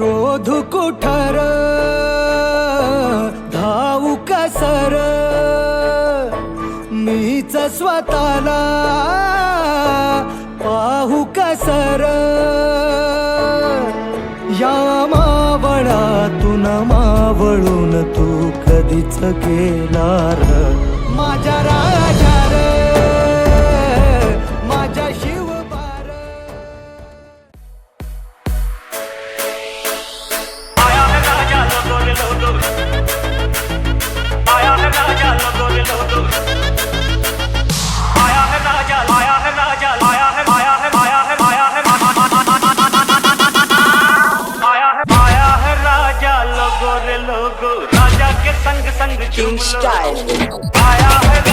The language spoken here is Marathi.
शोधू कुठार? धावू कसर मीच स्वतःला पाहू कसर या मावळातून मावळून तू कधीच गेला र माझ्या राज लोगो रे लोगो राजा के संग संग चुम झूम लो आया है